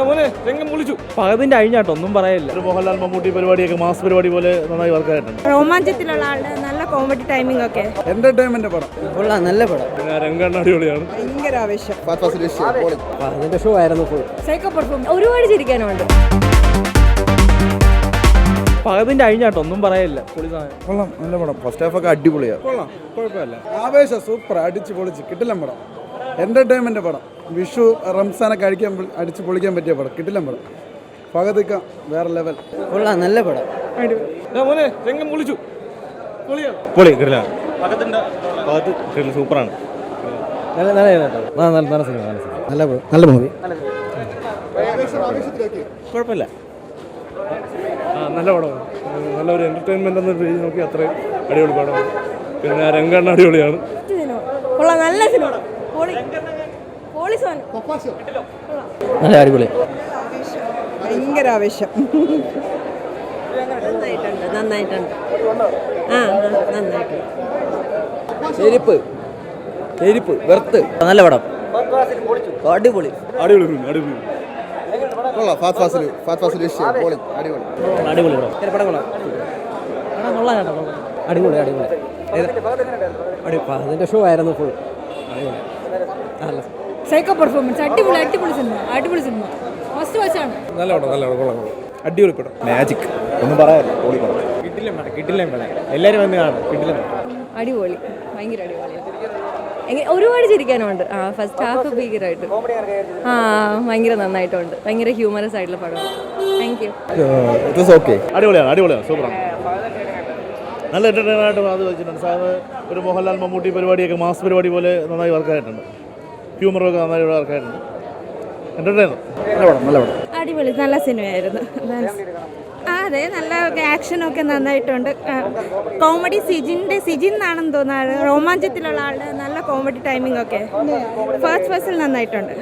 രംഗം വിളിച്ചു പകതിന്റെ അഴിഞ്ഞാട്ടോ ഒന്നും പറയില്ല. ഒരു മോഹൻലാൽ മമ്മൂട്ടി പരിപാടിയൊക്കെ മാസ് പരിപാടി പോലെ നന്നായി വർക്കായിട്ടുണ്ട് രോമാഞ്ചത്തിലുള്ള ആളുടെ നല്ല കോമഡി ടൈമിംഗ് ഒക്കെ. എന്റർടൈൻമെന്റ് പടം. കൊള്ളാം നല്ല പടം. രംഗണ്ണ അടിപൊളിയാണ് ഭയങ്കര ആവേശം. അതിന്റെ ഷോ ആയിരുന്നു ഫുൾ സൈക്കോ പെർഫോം ഒരുപാട് ചിരിക്കാനുണ്ട് പകതിന്റെ അഴിഞ്ഞാട്ടോ ഒന്നും പറയില്ല. കൊള്ളാം നല്ല പടം. ഫസ്റ്റ് ഹാഫ് ഒക്കെ അടിപൊളിയാണ് കൊള്ളാം കുഴപ്പമില്ല. ആവേശം സൂപ്പർ അടിച്ച് പൊളിച്ച്. കിട്ടില്ല പടം. എന്റർടൈൻമെന്റ് പടം. വിഷു റംസാനൊക്കെ അടിക്കാൻ അടിച്ച് പൊളിക്കാൻ പറ്റിയ പടം. കിട്ടില്ല പടം. പകതിക്ക വേറെ ലെവൽ കൊള്ളാം നല്ല പടം. മോനെ രംഗം പൊളി കിട്ടില്ല സൂപ്പറാണ്. നല്ല നല്ല നല്ല നല്ല സിനിമ. നല്ല സിനിമ. നല്ല നല്ല മൂവി കുഴപ്പമില്ല. നല്ല പടമാണ് നല്ലൊരു എന്റർടൈൻമെന്റ് എന്ന രീതി നോക്കി അത്രയും അടിപൊളി പടമാണ്. പിന്നെ രംഗണ്ണ അടിപൊളിയാണ്. കൊള്ളാം നല്ല സിനിമ. പൊളി സോൻ നല്ല അടിപൊളി. ഭയങ്കര ആവേശം. നന്നായിട്ടുണ്ട് നന്നായിട്ടുണ്ട്. ആ നന്നായിട്ടുണ്ട്. ചെരുപ്പ്. ചെരുപ്പ് വെർത്ത്. നല്ല പടം. അടിപൊളി. അടിപൊളി അടിപൊളി കൊള്ളാം ഫാസ്റ്റ് ഫാസ്റ്റ് ഫാസ്റ്റ് പൊളി അടിപൊളി അടിപൊളി. പടം. കൊള്ളാം. അടിപൊളി അടിപൊളി. അടി അതിന്റെ ഷോ ആയിരുന്നു ഫുൾ അടിപൊളി. നല്ല സൈക്കോ പെർഫോമൻസ് അടിപൊളി അടിപൊളി സിനിമ അടിപൊളി സിനിമ ഫസ്റ്റ് വാച്ചാണ് നല്ല പടം നല്ല പടം കൊള്ളാം. അടിപൊളി പടം. മാജിക് ഒന്നും പറയാനില്ല. പൊളി പടം. കിട്ടില്ല പടം കിട്ടില്ല പടം എല്ലാവരും വന്ന് കാണും കിട്ടില്ല അടിപൊളി. ഭയങ്കര അടിപൊളി. എങ്ങനെ- ഒരുപാട് ചിരിക്കാനുണ്ട്. ആ ഫസ്റ്റ് ഹാഫ് ഭീകരമായിട്ട് ആ ഭയങ്കര നന്നായിട്ടുണ്ട്. ഭയങ്കര ഹ്യൂമറസ് ആയിട്ടുള്ള പടമാണ് താങ്ക് യു അടിപൊളിയാണ് അടിപൊളിയാണ്. സൂപ്പറാണ്. നല്ല എന്റർടൈൻ ആയിട്ട് അത് വെച്ചിട്ടുണ്ട്. സാറ് ഒരു മോഹൻലാൽ മമ്മൂട്ടി പരിപാടിയൊക്കെ മാസ് പരിപാടി പോലെ നന്നായി വർക്കായിട്ടുണ്ട് ഹ്യൂമറൊക്കെ നന്നായി വർക്കായിട്ടുണ്ട് ആൾക്കാരുണ്ട് നല്ല പടം നല്ല പടം. അടിപൊളി നല്ല സിനിമയായിരുന്നു. അതെ നല്ല ആക്ഷനൊക്കെ നന്നായിട്ടുണ്ട്. കോമഡി സിജിന്റെ സിജിൻ എന്നാണെന്ന് തോന്നുന്നത് രോമാഞ്ചത്തിലുള്ള ആളുടെ നല്ല കോമഡി ടൈമിംഗ് ഒക്കെ. ഫസ്റ്റ് ഫസ്റ്റിൽ നന്നായിട്ടുണ്ട്.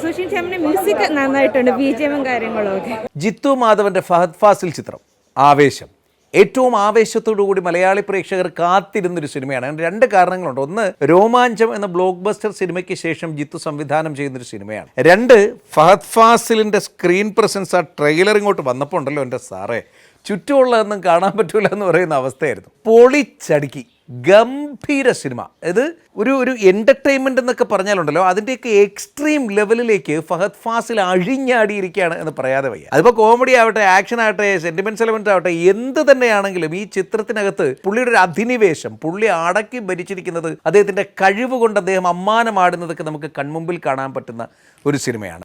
സുഷിൻ ശ്യാമിന്റെ മ്യൂസിക് നന്നായിട്ടുണ്ട് ബി ജി എമ്മും കാര്യങ്ങളും ഒക്കെ. ജിത്തു മാധവന്റെ ഫഹദ് ഫാസിൽ ചിത്രം. ആവേശം. ഏറ്റവും ആവേശത്തോടു കൂടി മലയാളി പ്രേക്ഷകർ കാത്തിരുന്നൊരു സിനിമയാണ്. അതിന് രണ്ട് കാരണങ്ങളുണ്ട്. ഒന്ന് രോമാഞ്ചം എന്ന ബ്ലോക്ക് ബസ്റ്റർ സിനിമയ്ക്ക് ശേഷം ജിത്തു സംവിധാനം ചെയ്യുന്നൊരു സിനിമയാണ്. രണ്ട് ഫഹദ് ഫാസിലിന്റെ സ്ക്രീൻ പ്രസൻസ് ആ ട്രെയിലർ ഇങ്ങോട്ട് വന്നപ്പോൾ ഉണ്ടല്ലോ എന്റെ സാറേ. ചുറ്റുമുള്ളതൊന്നും കാണാൻ പറ്റൂല എന്ന് പറയുന്ന അവസ്ഥയായിരുന്നു. പൊളിച്ചടുക്കി. ഗംഭീര സിനിമ. ഇത് ഒരു ഒരു എന്റർടൈൻമെന്റ് എന്നൊക്കെ പറഞ്ഞാലുണ്ടല്ലോ അതിന്റെയൊക്കെ എക്സ്ട്രീം ലെവലിലേക്ക് ഫഹദ് ഫാസിൽ അഴിഞ്ഞാടിയിരിക്കുകയാണ് എന്ന് പറയാതെ വയ്യ. അതിപ്പോൾ കോമഡി ആവട്ടെ ആക്ഷൻ ആവട്ടെ സെന്റിമെന്റ്സ് എലമെന്റ്സ് ആവട്ടെ എന്ത് തന്നെയാണെങ്കിലും ഈ ചിത്രത്തിനകത്ത് പുള്ളിയുടെ ഒരു അധിനിവേശം പുള്ളി അടക്കി ഭരിച്ചിരിക്കുന്നത് അദ്ദേഹത്തിന്റെ കഴിവ് കൊണ്ട് അദ്ദേഹം അമ്മാനമാടുന്നതൊക്കെ നമുക്ക് കൺമുമ്പിൽ കാണാൻ പറ്റുന്ന ഒരു സിനിമയാണ്.